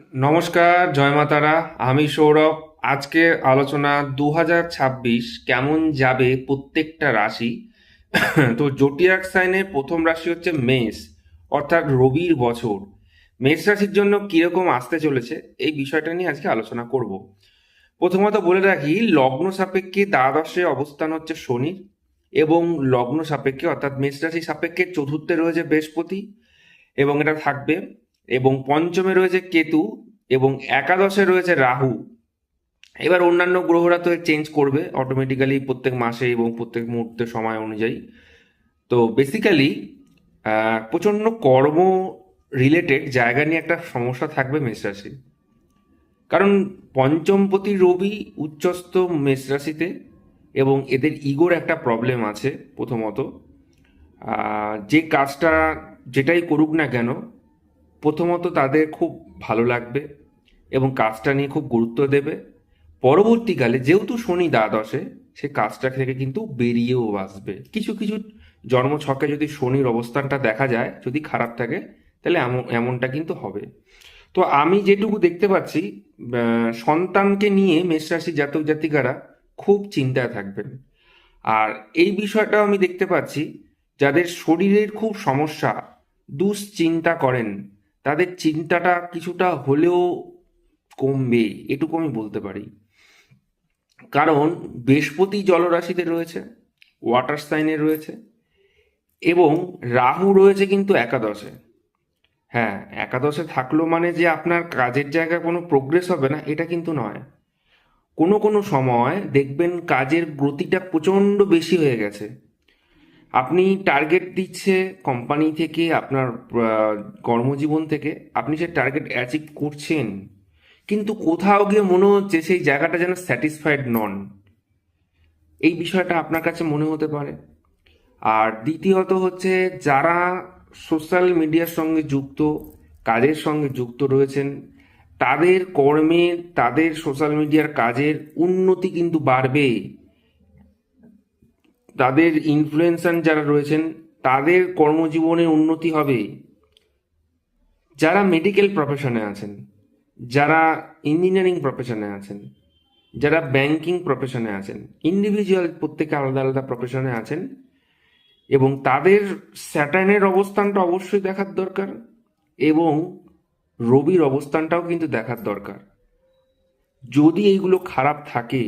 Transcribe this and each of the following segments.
নমস্কার, জয় মাতারা। আমি সৌরভ। আজকে আলোচনা দু কেমন যাবে প্রত্যেকটা রাশি? তো জোটিয়াক সাইনের প্রথম রাশি হচ্ছে মেষ, অর্থাৎ রবির বছর। মেষ রাশির জন্য কীরকম আসতে চলেছে এই বিষয়টা নিয়ে আজকে আলোচনা করব। প্রথমত বলে রাখি, লগ্ন সাপেক্ষে দ্বাদশে অবস্থান হচ্ছে শনির এবং লগ্ন সাপেক্ষে অর্থাৎ মেষ রাশি সাপেক্ষে চতুর্থে রয়েছে বৃহস্পতি এবং এটা থাকবে এবং পঞ্চমে রয়েছে কেতু এবং একাদশে রয়েছে রাহু। এবার অন্যান্য গ্রহরা তো চেঞ্জ করবে অটোমেটিক্যালি প্রত্যেক মাসে এবং প্রত্যেক মুহূর্তে সময় অনুযায়ী। তো বেসিক্যালি প্রচণ্ড কর্ম রিলেটেড জায়গা নিয়ে একটা সমস্যা থাকবে মেষ রাশি। কারণ পঞ্চমপতি রবি উচ্চস্থ মেষ রাশিতে এবং এদের ইগোর একটা প্রবলেম আছে প্রথমত। যে কাজটা যেটাই করুক না কেন প্রথমত তাদের খুব ভালো লাগবে এবং কাজটা নিয়ে খুব গুরুত্ব দেবে। পরবর্তীকালে যেহেতু শনি দ্বাদশে, সে কাজটা থেকে কিন্তু বেরিয়েও আসবে। কিছু কিছু জন্মছকে যদি শনির অবস্থানটা দেখা যায়, যদি খারাপ থাকে, তাহলে এমন, এমনটা কিন্তু হবে। তো আমি যেটুকু দেখতে পাচ্ছি সন্তানকে নিয়ে মেষরাশি জাতক জাতিকারা খুব চিন্তায় থাকবেন। আর এই বিষয়টা আমি দেখতে পাচ্ছি, যাদের শরীরের খুব সমস্যা, দুশ্চিন্তা করেন তাদের চিন্তাটা কিছুটা হলেও কমবে, এটুকু আমি বলতে পারি। কারণ বৃহস্পতি জলরাশিতে রয়েছে ওয়াটার সাইনে রয়েছে, এবং রাহু রয়েছে কিন্তু একাদশে। হ্যাঁ একাদশে থাকল মানে যে আপনার কাজের জায়গায় কোনো প্রোগ্রেস হবে না, এটা কিন্তু নয়। কোনো কোনো সময় দেখবেন কাজের গতিটা প্রচণ্ড বেশি হয়ে গেছে। আপনি টার্গেট দিচ্ছে কোম্পানি থেকে, আপনার কর্মজীবন থেকে, আপনি সে টার্গেট অ্যাচিভ করছেন, কিন্তু কোথাও গিয়ে মনে হচ্ছে সেই জায়গাটা যেন স্যাটিসফাইড নন এই বিষয়টা আপনার কাছে মনে হতে পারে। আর দ্বিতীয়ত হচ্ছে, যারা সোশ্যাল মিডিয়ার সঙ্গে যুক্ত, কাজের সঙ্গে যুক্ত রয়েছেন, তাদের কর্মে, তাদের সোশ্যাল মিডিয়ার কাজের উন্নতি কিন্তু বাড়বে। তাদের ইনফ্লুয়েন্সার যারা রয়েছেন, তাদের কর্মজীবনে উন্নতি হবে। যারা মেডিকেল প্রফেশনে আছেন, যারা ইঞ্জিনিয়ারিং প্রফেশনে আছেন, যারা ব্যাংকিং প্রফেশনে আছেন ইন্ডিভিজুয়াল প্রত্যেকে আলাদা আলাদা প্রফেশনে আছেন, এবং তাদের স্যাটার্নের অবস্থানটা অবশ্যই দেখার দরকার, এবং রবির অবস্থানটাও কিন্তু দেখার দরকার। যদি এইগুলো খারাপ থাকে,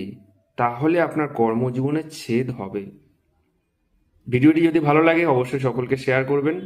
তাহলে আপনার কর্মজীবনে ছেদ হবে। ভিডিওটি যদি ভালো লাগে অবশ্যই সকলকে শেয়ার করবেন।